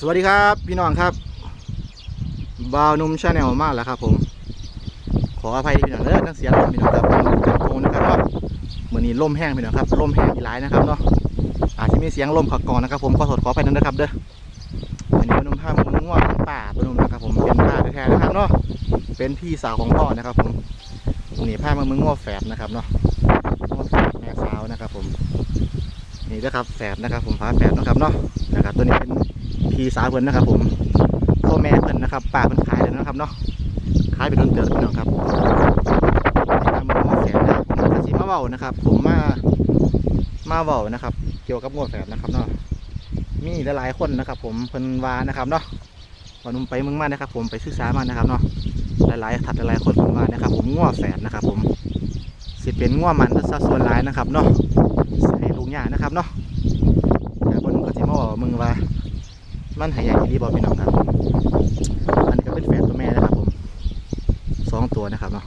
สวัสดีครับพี่น้องครับบาวนุ่มชาแนลมากแล้วครับผม ขออภัยพี่น้องเด้อทั้งเสียงพี่น้องครับกันโกงนะครับเนาะมื่อนี้ลมแห้งพี่น้องครับลมแห้งอีหลายนะครับเนาะอาจจะมีเสียงลมขักกอนนะครับ ผมขอโทษขออภัยนั่นนะครับเด้อวันนี้บาวนุ่มพามันง่วงป่าบาวนุ่มนะครับผมเป็นป่าแท้ๆนะครับเนาะเป็นพี่สาวของพ่อนะครับ ผมวันนี้พามามึงง่วงแฝดนะครับเนาะง่วงแฝดแม่สาวนะครับ ผมนี่นะครับแฝดนะครับ ผมพาแฝดนะครับเนาะนะครับตัวนี้เป็น พี่สาวเพิ่นนะครับ ผมพ่อแม่เพิ่นนะครับป่าเพิ่นขายเลยนะครับเนาะขายไปโดนเตือนพี่น้องครับทำงัวแฝดนะครับผมกสิมาเว้านะครับ ผมมามาเว้านะครับ เกี่ยวกับงัวแฝดนะครับเนาะมีหลายๆคนนะครับ ผมเพิ่นวานะครับเนาะวันนุ่มไปเมืองมานะครับ ผมไปศึกษามานะครับเนาะหลายๆถัดหลายๆคนเพิ่นวานะครับ ผมงัวแฝดนะครับ ผมสิเป็นงัวมันซะส่วนหลายนะครับเนาะใส่ลูกหญ้านะครับเนาะแต่บนก็สิมาบอกมึงว่า มันหายใหญ่ดีบอพี่น้องครับอันนี้ก็เป็นแฝดตัวแม่นะครับผมสองตัวนะครับเนาะ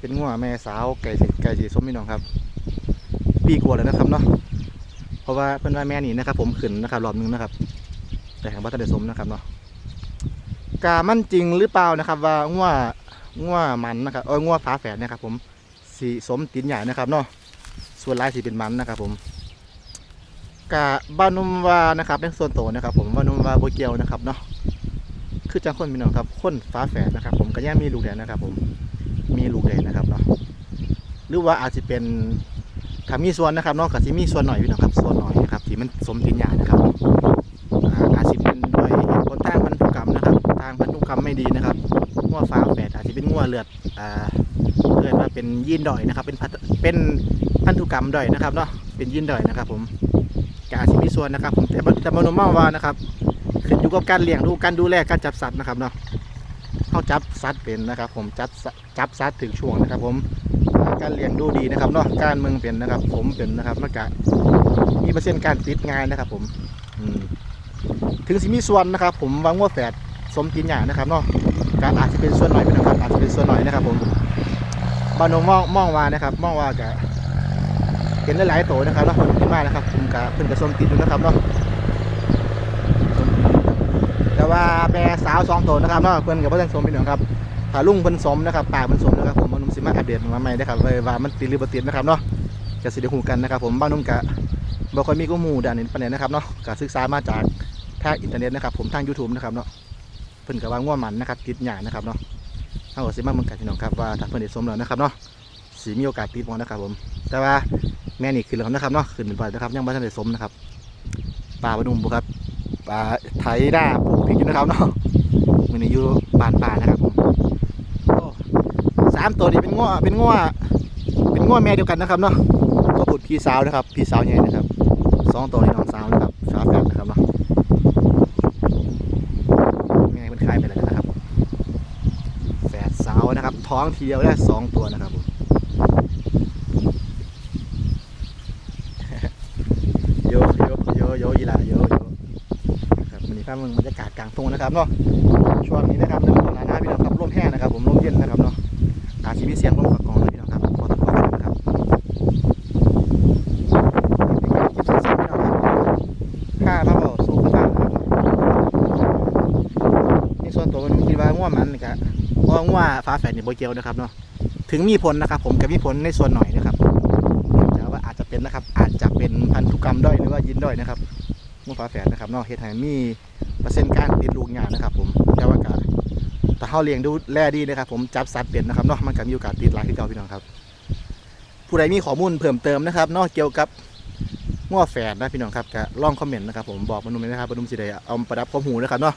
เป็นงัวแม่สาวไก่สีไก่สีส้มพี่น้องครับ ปีกว่าแล้วนะครับเนาะเพราะว่าเพิ่นว่าแม่นี่นะครับ ผมขึ้นนะครับรอบนึงนะครับ แต่แห่งวัฒนเดชสมนะครับเนาะกามันจริงหรือเปล่านะครับ ว่างัวงัวมันนะครับเอองัวฟ้าแฝดนะครับ ผมสีสมตินใหญ่นะครับเนาะส่วนลายสีเป็นมันนะครับผม กะบ้านุมวานะครับเป็นส่วนโตนะครับ ผมบ้านุมวาโบเกียวนะครับเนาะคือจังคนพี่น้องครับคนฟ้าแฝดนะครับ ผมก็ยังมีลูกแดงนะครับ ผมมีลูกแดงนะครับเนาะหรือว่าอาจจะเป็นถ้ามีส่วนนะครับเนาะก็สิมีส่วนหน่อยพี่น้องครับส่วนหน่อยนะครับที่มันสมตินหยานะครับอาจจะเป็นด้วยเหตุผลทางพันธุกรรมนะครับ ทางพันธุกรรมไม่ดีนะครับงัวฟ้าแฝดอาจจะเป็นงัวเลือดอ่าเกิดมาเป็นยีนดอยนะครับ เป็นเป็นพันธุกรรมดอยนะครับเนาะเป็นยีนดอยนะครับ ผม กาจจะมีส่วนนะครับผมแต่แต่มโนมาวานะครับขึ้นอยู่กับการเลี้ยงดูการดูแลการจับสัตว์นะครับเนาะเขาจับสัตว์เป็นนะครับ ผมจับสัจับสัตว์ถึงช่วงนะครับ ผมการเลี้ยงดูดีนะครับเนาะการเมืองเป็นนะครับ ผมเป็นนะครับมันก็มีเปอร์เซ็นต์การติดง่ายนะครับ ผมถึงสิมีส่วนนะครับ ผมวางว่าแฝดสมกินอย่านะครับเนาะการอาจจะเป็นส่วนหน่อยนะครับอาจจะเป็นส่วนหน่อยนะครับ ผมบานงมองมองว่านะครับ มองว่าจะเห็นหลายๆโตนะครับแล้วคนที่มากนะครับคุมกะเพิ่นกระสมติดอยู่นะครับเนาะแต่ว่าแม่สาวสองโตนะครับเนาะเพิ่นกับเพิ่นสมพี่น้องครับถ้าลุงเพิ่นสมนะครับปากเพิ่นสมนะครับผมมันสิมาอัปเดตมาใหม่นะครับว่ามันติดหรือบ่ติดนะครับเนาะจะสิได้ฮู้กันนะครับผมบ้านนุ่มกะบ่ค่อยมีข้อมูลด้านนี้ปานใดนะครับเนาะก็ศึกษามาจากทางอินเทอร์เน็ตนะครับผมทาง YouTube นะครับเนาะเพิ่นก็ว่าง่วมันนะครับติดหยานะครับเนาะเอาสิมาเมืองกันพี่น้องครับว่าถ้าเพิ่นได้สมแล้วนะครับเนาะสีมีโอกาสติดบ่นะครับผม แต่ว่า แม่นี่ขึ้นแล้วนะครับเนาะขึ้นเป็นไปนะครับยังบ่ทันได้สมนะครับปลาบดุมบุครับปลาไถหน้าปลูกพริกอยู่นะครับเนาะมื้อนี้อยู่บ้านป่านะครับผมโอ้สามตัวนี้เป็นง้อเป็นง้อเป็นง้อแม่เดียวกันนะครับเนาะตัวผุดพี่สาวนะครับ พี่สาวใหญ่นะครับสองตัวนี้น้องสาวนะครับฝาแฝดนะครับเนาะแม่เป็นขายไปแล้วนะครับแฝดสาวนะครับ ท้องทีเดียวได้สองตัวนะครับผม โย โยโยโยอีลาโยโยครับวันนี้ภาพมึงบรรยากาศกลางทุ่งนะครับเนาะช่วงนี้นะครับเรื่องของหนาหน้าพี่น้องครับร่มแห้งนะครับ ผมร่มเย็นนะครับเนาะอาจจะมีเสียงลมกับกองนะพี่น้องครับขอโทษขอโทษนะครับคลิปสั้นๆพี่น้องครับข้ามากสู้กันบ้างนะครับในส่วนตัวผมคิดว่าง่วมันนี่ก็เพราะว่าง่วฟ้าแฝดนี่โบเกียวนะครับเนาะถึงมีผลนะครับ ผมกับมีผลในส่วนหน่อยนะครับแต่ว่าอาจจะ เป็นนะครับ อาจจะเป็นพันธุกรรมด้อยหรือว่ายินด้อยนะครับง่วฟ้าแฝดนะครับนาะเฮ็ดให้มีเปอร์เซ็นต์การติดลูกยานะครับ ผมแต่ว่าก็แต่เฮาเลี้ยงดูแลดีนะครับ ผมจับสัตว์เป็นนะครับเนาะมันก็มีโอกาสติดหลายขึ้นเก่าพี่น้องครับ ผู้ใดมีข้อมูลเพิ่มเติมนะครับนาะเกี่ยวกับง่วแฝดนะพี่น้องครับก็ลองคอมเมนต์นะครับผมบอกมนุษย์นะครับมนุษย์สิได้เอาประดับข้อมูลนะครับเนาะ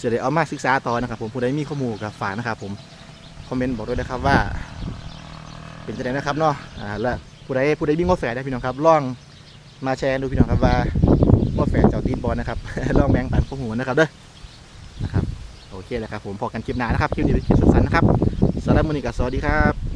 สียดายเอามาศึกษาต่อนะครับ ผมผู้ใดมีข้อมูลกับฝากนะครับ ผมคอมเมนต์บอกด้วยนะครับว่า เป็นจะไดนะครับเนาะอ่าและ ผู้ใดผู้ใดมีงอแฝดได้พี่น้องครับลองมาแชร์ดูพี่น้องครับว่างอแฝดเจ้าตีนบอลนะครับลองแมงปันพวกหัวนะครับเด้อนะครับโอเคแล้วครับผมพอกันคลิปหน้านะครับคลิปนี้เป็นคลิปสั้นๆนะครับสำหรับมื้อนี้ก็สวัสดีครับ